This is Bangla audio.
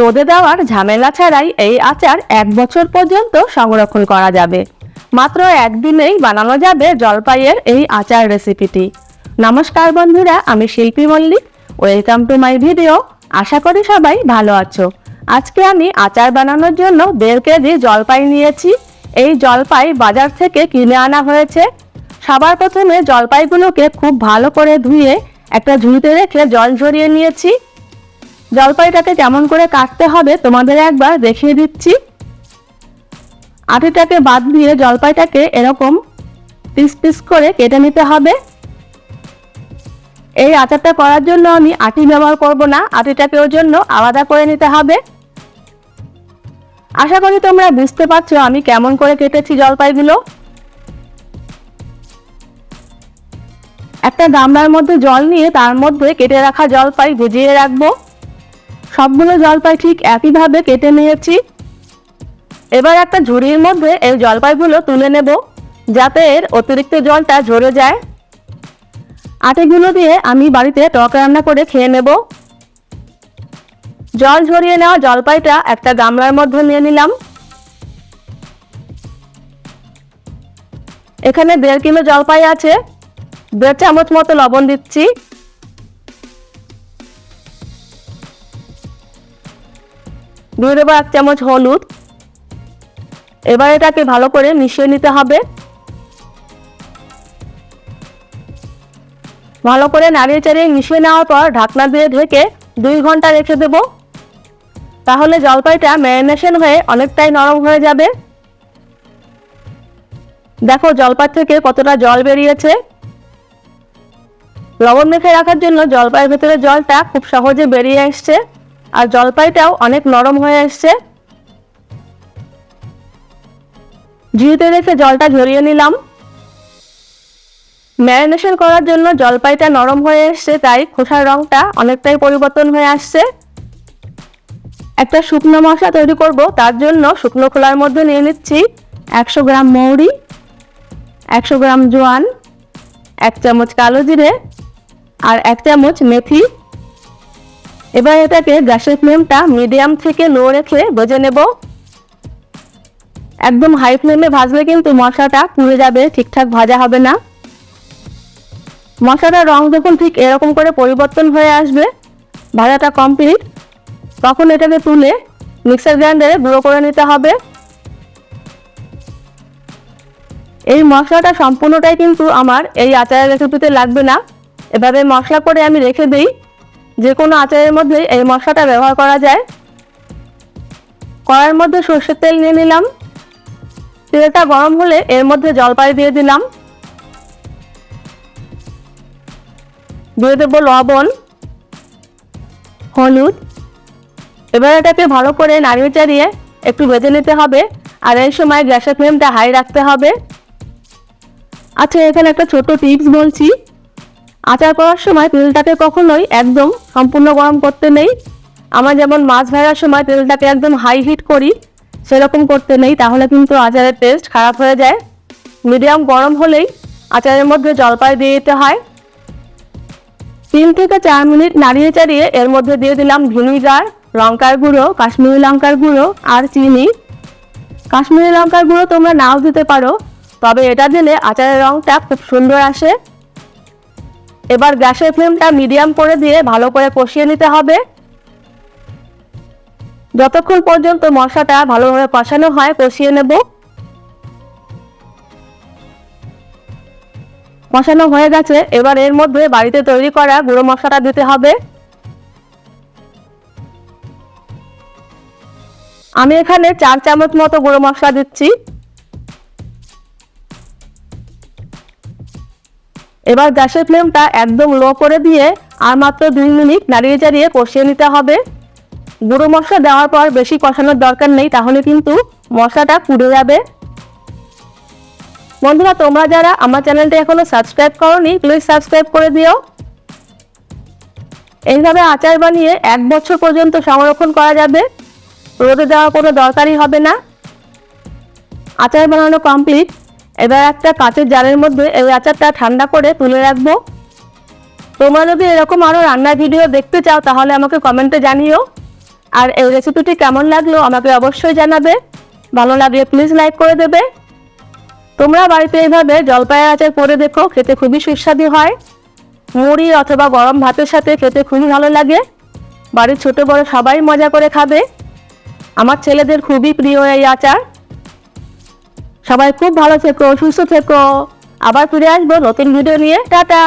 রোদে দেওয়ার ঝামেলা ছাড়াই এই আচার এক বছর পর্যন্ত সংরক্ষণ করা যাবে। মাত্র একদিনেই বানানো যাবে জলপাইয়ের এই আচার রেসিপিটি। নমস্কার বন্ধুরা, আমি Shilpi Mallick. Welcome to my video আশা করি সবাই ভালো আছো। আজকে আমি আচার বানানোর জন্য দেড় কেজি জলপাই নিয়েছি। এই জলপাই বাজার থেকে কিনে আনা হয়েছে। সবার প্রথমে জলপাইগুলোকে খুব ভালো করে ধুয়ে একটা ঝুড়িতে রেখে জল ঝরিয়ে নিয়েছি। জলপাইটাকে কেমন করে কাটতে হবে, তোমাদের একবার দেখিয়ে দিচ্ছি। আটিটাকে বাদ দিয়ে জলপাইটাকে এরকম পিস পিস করে কেটে নিতে হবে। এই আচারটা করার জন্য আমি আটি ব্যবহার করব না, আটিটাকে ওর জন্য আলাদা করে নিতে হবে। আশা করি তোমরা বুঝতে পারছ আমি কেমন করে কেটেছি জলপাইগুলো। একটা গামলার মধ্যে জল নিয়ে তার মধ্যে কেটে রাখা জলপাই ভিজিয়ে রাখব। সবগুলো জলপাই ঠিক একইভাবে কেটে নিয়েছি। এবার একটা ঝুড়ির মধ্যে এই জলপাইগুলো তুলে নেব, যাতে এর অতিরিক্ত জলটা ঝরে যায়। আটেগুলো দিয়ে আমি বাড়িতে টক রান্না করে খেয়ে নেব। জল ঝরিয়ে নেওয়া জলপাইটা একটা গামলার মধ্যে নিয়ে নিলাম। এখানে দেড় কিলো জলপাই আছে। দেড় চামচ মতো লবণ দিচ্ছি। দিয়ে দেবো এক চামচ হলুদ। এবার এটাকে ভালো করে মিশিয়ে নিতে হবে। ভালো করে নাড়িয়ে চাড়িয়ে মিশিয়ে নেওয়ার পর ঢাকনা দিয়ে ঢেকে দুই ঘণ্টা রেখে দেব। তাহলে জলপাইটা ম্যারিনেশন হয়ে অনেকটাই নরম হয়ে যাবে। দেখো জলপাই থেকে কতটা জল বেরিয়েছে। লবণ মেখে রাখার জন্য জলপাইয়ের ভেতরে জলটা খুব সহজে বেরিয়ে আসছে। আর জলপাইটাও অনেক নরম হয়ে এসছে। ঝিরিতে রেখে জলটা ঝরিয়ে নিলাম। ম্যারিনেশন করার জন্য জলপাইটা নরম হয়ে এসছে, তাই খোসার রংটা অনেকটাই পরিবর্তন হয়ে আসছে। একটা শুকনো মশলা তৈরি করব, তার জন্য শুকনো খোলার মধ্যে নিয়ে নিচ্ছি একশো গ্রাম মৌরি, একশো গ্রাম জোয়ান, এক চামচ কালো জিরে আর এক চামচ মেথি। এবার এটাকে গ্যাসের ফ্লেমটা মিডিয়াম থেকে লো রেখে ভেজে নেব। একদম হাই ফ্লেমে ভাজলে কিন্তু মশলাটা পুড়ে যাবে, ঠিকঠাক ভাজা হবে না। মশলাটার রং যখন ঠিক এরকম করে পরিবর্তন হয়ে আসবে, ভাজাটা কমপ্লিট, তখন এটাকে তুলে মিক্সার গ্রাইন্ডারে গুঁড়ো করে নিতে হবে। এই মশলাটা সম্পূর্ণটাই কিন্তু আমার এই আচারের রেসিপিতে লাগবে না। এভাবে মশলা করে আমি রেখে দিই যে কোনো আচারের মধ্যে এই মশলাটা ব্যবহার করা যায়। কড়াইয়ের মধ্যে সর্ষের তেল নিয়ে নিলাম। তেলটা গরম হলে এর মধ্যে জলপাই দিয়ে দিলাম। দিয়ে দেবো লবণ, হলুদ। এবার এটাকে ভালো করে নাড়িয়ে চাড়িয়ে একটু ভেজে নিতে হবে। আর এই সময় গ্যাসের ফ্লেমটা হাই রাখতে হবে। আচ্ছা এখানে একটা ছোট টিপস বলছি। আচার করার সময় তেলটাকে কখনোই একদম সম্পূর্ণ গরম করতে নেই। আমার যেমন মাছ ভাজার সময় তেলটাকে একদম হাই হিট করি, সেরকম করতে নেই, তাহলে কিন্তু আচারের টেস্ট খারাপ হয়ে যায়। মিডিয়াম গরম হলেই আচারের মধ্যে জলপাই দিয়ে দিতে হয়। তিন থেকে চার মিনিট নাড়িয়ে চাড়িয়ে এর মধ্যে দিয়ে দিলাম ভিনিগার, লঙ্কার গুঁড়ো, কাশ্মীরি লঙ্কার গুঁড়ো আর চিনি। কাশ্মীরি লঙ্কার গুঁড়ো তোমরা নাও দিতে পারো, তবে এটা দিলে আচারের রঙটা খুব সুন্দর আসে। এবার গ্যাসের ফ্লেমটা মিডিয়াম করে দিয়ে ভালো করে কষিয়ে নিতে হবে। যতক্ষণ পর্যন্ত মশলাটা ভালোভাবে কষানো হয়, কষিয়ে নেব। কষানো হয়ে গেছে। এবার এর মধ্যে বাড়িতে তৈরি করা গুঁড়ো মশলাটা দিতে হবে। আমি এখানে চার চামচ মতো গুঁড়ো মশলা দিচ্ছি। এবার গ্যাসের ফ্লেমটা একদম লো করে দিয়ে আর মাত্র দুই মিনিট নাড়িয়ে চাড়িয়ে কষিয়ে নিতে হবে। গুঁড়ো মশলা দেওয়ার পর বেশি কষানোর দরকার নেই, তাহলে কিন্তু মশলাটা পুড়ে যাবে। বন্ধুরা, তোমরা যারা আমার চ্যানেলটা এখনও সাবস্ক্রাইব করনি প্লিজ সাবস্ক্রাইব করে দিও। এইভাবে আচার বানিয়ে এক বছর পর্যন্ত সংরক্ষণ করা যাবে। রোদে দেওয়ার কোনো দরকারই হবে না। আচার বানানো কমপ্লিট এবার একটা কাঁচের জারের মধ্যে এই আচারটা ঠান্ডা করে তুলে রাখব। তোমরা যদি এরকম আরও রান্নার ভিডিও দেখতে চাও, তাহলে আমাকে কমেন্টে জানিও। আর এই রেসিপিটি কেমন লাগল আমাকে অবশ্যই জানাবে। ভালো লাগলে প্লিজ লাইক করে দেবে। তোমরা বাড়িতে এইভাবে জলপাইয়ের আচার করে দেখো, খেতে খুবই সুস্বাদু হয়। মুড়ি অথবা গরম ভাতের সাথে খেতে খুবই ভালো লাগে। বাড়ির ছোট বড় সবাই মজা করে খাবে। আমার ছেলেদের খুবই প্রিয় এই আচার। সবাই খুব ভালো থেকো সুস্থ থেকো। আবার ফিরে আসব নতুন ভিডিও নিয়ে। টাটা।